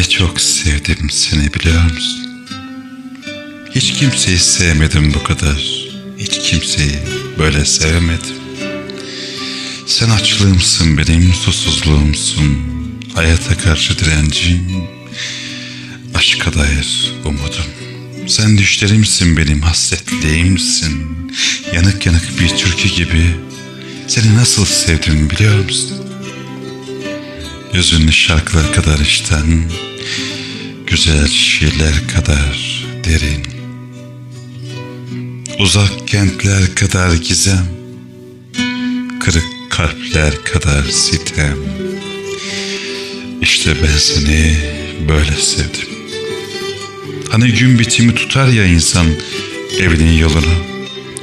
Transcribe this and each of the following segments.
çok sevdim seni biliyor musun? Hiç kimseyi sevmedim bu kadar. Hiç kimseyi böyle sevemedim. Sen açlığımsın benim, susuzluğumsun. Hayata karşı direncim, aşka dair umudum. Sen düşlerimsin benim, hasretliğimsin. Yanık yanık bir türkü gibi seni nasıl sevdim biliyor musun? Yüzünlü şarkılar kadar içten, güzel şiirler kadar derin. Uzak kentler kadar gizem, kırık kalpler kadar sitem. İşte ben seni böyle sevdim. Hani gün bitimi tutar ya insan evinin yolunu.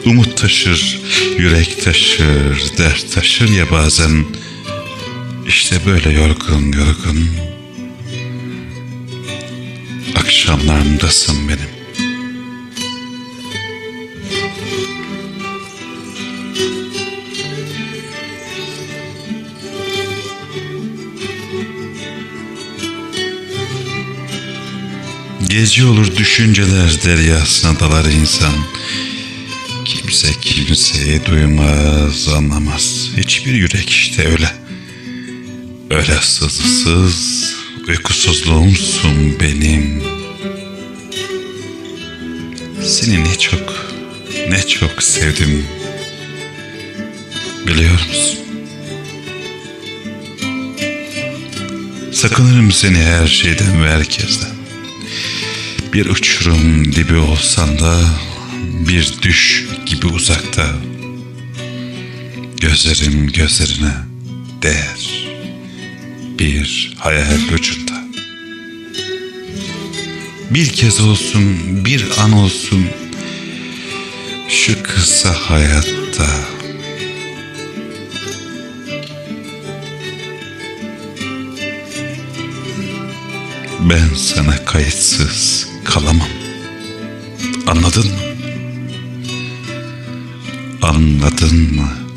Umut taşır, yürek taşır, dert taşır ya bazen. İşte böyle yorgun yorgun. Akşamlarımdasın benim. Gece olur düşünceler deryasına dalar insan. Kimse kimseyi duymaz, anlamaz. Hiçbir yürek işte öyle. Öyle sızsız, uykusuzluğumsun benim. Seni ne çok, ne çok sevdim. Biliyor musun? Sakınırım seni her şeyden ve herkesten. Bir uçurum dibi olsan da bir düş gibi uzakta. Gözlerim gözlerine değer. Bir hayal ucunda. Bir kez olsun, bir an olsun şu kısa hayatta. Ben sana kayıtsız kalamam. Anladın mı? Anladın mı?